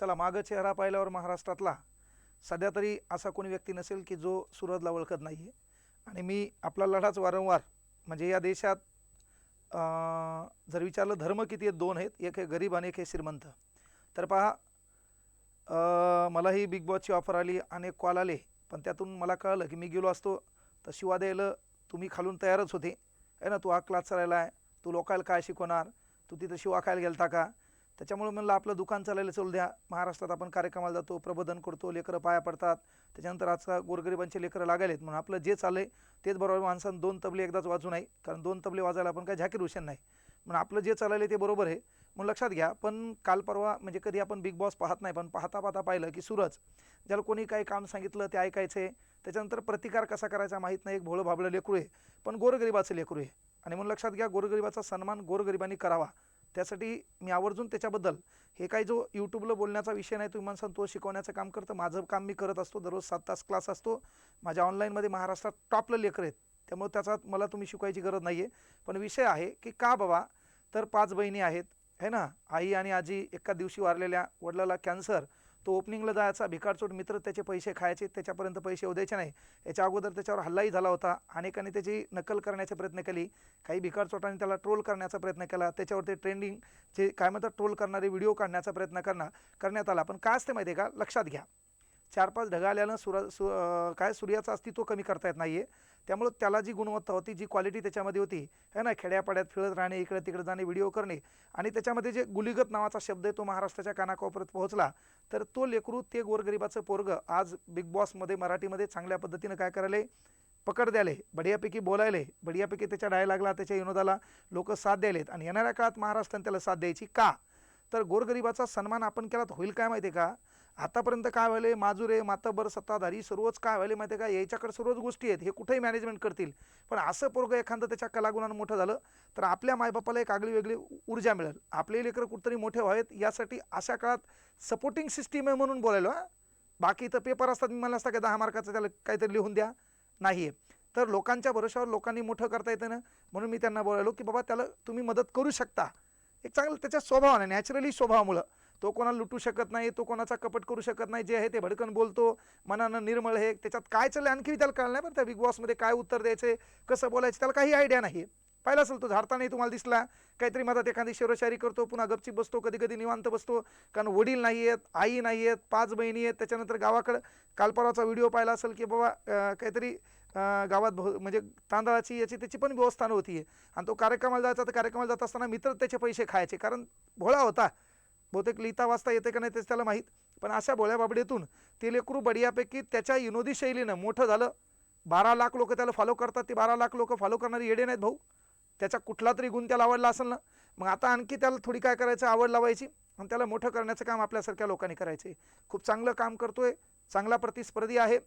चला मागं चेहरा पाहिल्यावर महाराष्ट्रातला. सध्या तरी असा कोणी व्यक्ती नसेल की जो सुरजला ओळखत नाही आहे आणि मी आपला लढाच वारंवार म्हणजे या देशात अं, जर विचारलं धर्म किती आहेत? दोन आहेत. एक आहे गरीब आणि एक आहे श्रीमंत. तर पहा मलाही बिग बॉसची ऑफर आली अनेक कॉल आले. पण त्यातून मला कळलं की मी गेलो असतो. तर शिवा द्यायला तुम्ही खालून तयारच होते. आहे ना तू हा क्लास चालायला आहे. तू लोकायला काय शिकवणार? तू तिथं शिवा खायला गेलता का? त्याच्यामुळे म्हणलं आपलं दुकान चालायला चालू द्या. महाराष्ट्रात आपण कार्यक्रमाला जातो प्रबोधन करतो लेकरं पाया पडतात. त्याच्यानंतर आजचा गोरगरिबांचे लेकरं लागायलेत म्हणून आपलं जे चाललं आहे तेच बरोबर माणसानं दोन तबले एकदाच वाजू नाही कारण दोन तबले वाजायला आपण काय झाकीर हुसेन नाही. म्हणून आपलं जे चाललं ते बरोबर आहे. म्हणून लक्षात घ्या पण काल परवा म्हणजे कधी आपण बिग बॉस पाहत नाही पण पाहता पाहता पाहिलं की सूरज ज्याला कोणी काही काम सांगितलं ते ऐकायचं. आहे त्याच्यानंतर प्रतिकार कसा करायचा माहीत नाही. एक भोळं भाबळं लेकरू आहे. पण गोरगरिबाचं लेकरू आहे. आणि म्हणून लक्षात घ्या गोरगरिबाचा सन्मान गोरगरिबांनी करावा. त्यासाठी मी आवर्जून त्याच्याबद्दल हे काही जो यूट्यूबला बोलण्याचा विषय नाही तुम्ही माणसानं तो शिकवण्याचं काम करतं. माझं काम मी करत असतो दररोज सात तास क्लास असतो. माझ्या ऑनलाईनमध्ये महाराष्ट्रात टॉपला लेकर आहेत. त्यामुळे त्याचा मला तुम्ही शिकवायची गरज नाही आहे पण विषय आहे की का बाबा तर पाच बहिणी आहेत है ना? आई आणि आजी एका दिवशी वारलेल्या वडिलाला कॅन्सर तो ओपनिंगला जायचा. भिकारचोट मित्र त्याचे पैसे खायचे त्याच्यापर्यंत पैसे येऊ द्यायचे नाही. याच्या अगोदर त्याच्यावर हल्लाही झाला होता. अनेकांनी त्याची नकल करण्याचे प्रयत्न केली. काही भिकारचोटांनी त्याला ट्रोल करण्याचा प्रयत्न केला. त्याच्यावरती ट्रेंडिंग जे काय म्हणतात ट्रोल करणारे व्हिडिओ काढण्याचा प्रयत्न करणार करण्यात आला. पण काय असते माहिती आहे का? लक्षात घ्या. चार पाच ढगा आल्यानं सुर सु काय सूर्याचं अस्तित्व कमी करता येत नाही आहे त्यामुळं त्याला जी गुणवत्ता होती जी क्वालिटी त्याच्यामध्ये होती है ना खेड्यापाड्यात फिरत राहणे इकडे तिकडे जाणे व्हिडिओ करणे आणि त्याच्यामध्ये जे गुलिगत नावाचा शब्द आहे तो महाराष्ट्राच्या कानाकोपऱ्यात पोहोचला तर तो लेकरू ते गोरगरिबाचं पोरग आज बिग बॉसमध्ये मराठीमध्ये चांगल्या पद्धतीनं काय करायला? पकड द्याले बढियापैकी बोलायले बढियापैकी त्याच्या डायलॉगला त्याच्या विनोदाला लोक साथ द्यायलेत आणि येणाऱ्या काळात महाराष्ट्राने त्याला साथ द्यायची का? तर गोरगरिबाचा सन्मान आपण केला तर होईल काय माहिती आहे का? आतापर्यंत काय व्हायले माजुरे मातबर सत्ताधारी सर्वच काय व्हायले माहिती आहे का? याच्याकडे सर्वच गोष्टी आहेत हे कुठेही मॅनेजमेंट करतील. पण असं पोरगं एखादं त्याच्या कलागुणानं मोठं झालं तर आपल्या मायबापाला एक आगळी वेगळी ऊर्जा मिळेल. आपले लेकरं कुठतरी मोठे व्हावेत यासाठी अशा काळात सपोर्टिंग सिस्टीम आहे म्हणून बोलायलो हां. बाकी इथं पेपर असतात मी मला असतं का दहा मार्काचं त्याला काहीतरी लिहून द्या. नाही आहे. तर लोकांच्या भरोशावर लोकांनी मोठं करता येतं ना? म्हणून मी त्यांना बोलायलो की बाबा त्याला तुम्ही मदत करू शकता. एक चांगलं त्याच्या स्वभावाने नॅचरली स्वभावामुळं. तो कोणाला लुटू शकत नाही तो कोणाचा कपट करू शकत नाही जे आहे ते भडकन बोलतो मनानं निर्मळ हे त्याच्यात काय चाललं आणखी त्याला कळलं नाही पण त्या बिग बॉसमध्ये काय उत्तर द्यायचे कसं बोलायचं त्याला काही आयडिया नाही पाहिलं असेल तो झाडतानाही तुम्हाला दिसला. काहीतरी मधात एखादी शेरोशारी करतो पुन्हा गपचीप बसतो कधी कधी निवांत बसतो. कारण वडील नाही आहेत आई नाही आहेत पाच बहिणी आहेत त्याच्यानंतर गावाकडं. कालपराचा व्हिडिओ पाहिला असेल की बाबा काहीतरी गावात बहु म्हणजे तांदळाची याची त्याची पण व्यवस्था नव्हती. आहे आणि तो कार्यक्रमाला जायचा तर कार्यक्रमाला जात असताना मित्र त्याचे पैसे खायचे. कारण भोळा होता. बहुतेक लिहिता वाचता येते का नाही तेच त्याला माहीत. पण अशा भोळ्या बाबडीतून ते लेकरू बढियापैकी त्याच्या विनोदी शैलीनं मोठं झालं. बारा लाख लोक त्याला फॉलो करतात. ते बारा लाख लोक फॉलो करणारी येडे नाहीत भाऊ. त्याचा कुठला तरी गुण त्याला आवडला असेल ना मग आता आणखी त्याला थोडी काय करायचं? आवड लावायची आणि त्याला मोठं करण्याचं काम आपल्यासारख्या लोकांनी करायचे खूप चांगलं काम करतोय. चांगला प्रतिस्पर्धी आहे.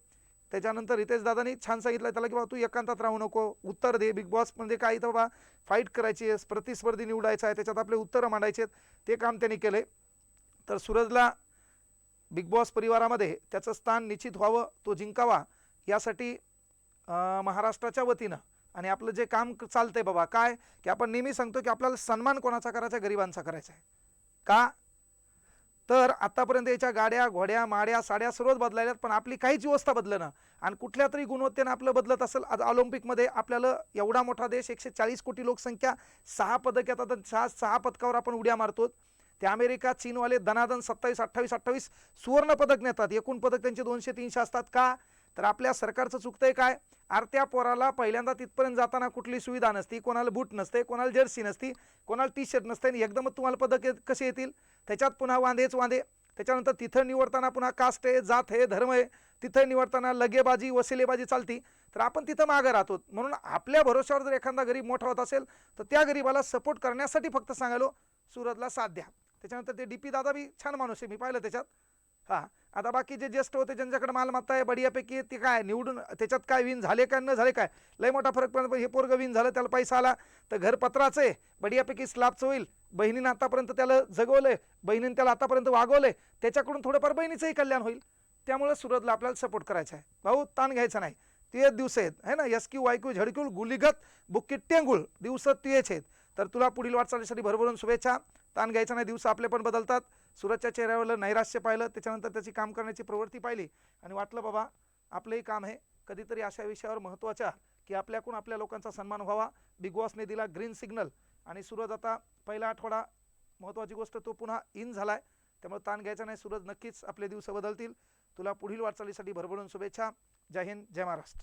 त्याच्यानंतर रितेश दादानी छान सांगितलं त्याला की बाबा तू एकांतात राहू नको. उत्तर दे. बिग बॉस काय इथं बाबा फाईट करायची आहे. प्रतिस्पर्धी निवडायचा आहे. त्याच्यात आपले उत्तरं मांडायचे आहेत ते काम त्यांनी केले. तर सूरजला बिग बॉस परिवारामध्ये त्याचं स्थान निश्चित व्हावं तो जिंकावा यासाठी महाराष्ट्राच्या वतीनं आणि आपलं जे काम चालतंय बाबा काय? की आपण नेहमी सांगतो की आपल्याला सन्मान कोणाचा करायचा? आहे? गरिबांचा करायचा आहे. का? तर आतापर्यंत याच्या गाड्या घोड्या माड्या साड्या सर्वच बदलायल्यात पण आपली काहीच व्यवस्था बदलणं आणि कुठल्या तरी गुणवत्तेनं आपलं बदलत असेल आज ऑलिम्पिकमध्ये आपल्याला एवढा मोठा देश एकशे चाळीस कोटी लोकसंख्या सहा पदक येतात आणि सहा सहा पदकावर आपण उड्या मारतो ते अमेरिका चीनवाले दनादन सत्तावीस अठ्ठावीस अठ्ठावीस सुवर्ण पदक नेतात. एकूण पदक त्यांचे दोनशे तीनशे असतात का? तर आपल्या सरकारचं चुकतंय काय? आरत्या पोराला पहिल्यांदा तिथपर्यंत जाताना कुठली सुविधा नसती कोणाला बूट नसते कोणाला जर्सी नसती कोणाला टी शर्ट नसते आणि एकदमच तुम्हाला पदक कसे येतील? त्याच्यात पुन्हा वांदेच वांदे. त्याच्यानंतर तिथं निवडताना पुन्हा कास्ट आहे जात आहे धर्म आहे. तिथं निवडताना लगेबाजी वसिलेबाजी चालती. तर आपण तिथं मागं राहतो. म्हणून आपल्या भरोश्यावर जर एखादा गरीब मोठा होत असेल तर त्या गरीबाला सपोर्ट करण्यासाठी फक्त सांगालो सुरतला साथ द्या. त्याच्यानंतर ते डी पी दादा बी छान माणूस आहे. मी पाहिलं त्याच्यात. हां. आता बाकी जे ज्येष्ठ होते ज्यांच्याकडे मालमत्ता आहे बढियापैकी ते काय निवडून त्याच्यात काय विन झाले काय न झाले काय? लय मोठा फरक पण हे पोरगं विन झालं त्याला पैसा आला. तर घर पत्राचं आहे. बढियापैकी स्लॅबचं होईल. बहिणीनं आतापर्यंत त्याला जगवलंय बहिणीनं त्याला आतापर्यंत वागवलंय त्याच्याकडून थोडंफार बहिणीचंही कल्याण होईल. त्यामुळे सुरतला आपल्याला सपोर्ट करायचा आहे. भाऊ ताण घ्यायचा नाही. तेच दिवस आहेत है ना? यस क्यू वायक्यू झडक्यूल गुलिगत बुक्की टेंगुळ दिवस तेच आहेत. तर तुला पुढील वाटचालीसाठी भरभरून शुभेच्छा. ताण घ्यायचा नाही दिवस आपले पण बदलतात. सूरजच्या चेहऱ्यावर नैराश्य पाहिलं त्याच्यानंतर त्याची काम करण्याची प्रवृत्ती पाहिली. आणि वाटलं बाबा आपलंही काम आहे. कधीतरी अशा विषयावर महत्त्वाच्या की आपल्याकडून आपल्या लोकांचा सन्मान व्हावा. बिग बॉसने दिला ग्रीन सिग्नल आणि सुरत आता पहिला आठवडा महत्त्वाची गोष्ट तो पुन्हा इन झाला आहे त्यामुळे ताण घ्यायचा नाही. सूरज नक्कीच आपले दिवस बदलतील. तुला पुढील वाटचालीसाठी भरभरून शुभेच्छा. जय हिंद जय महाराष्ट्र.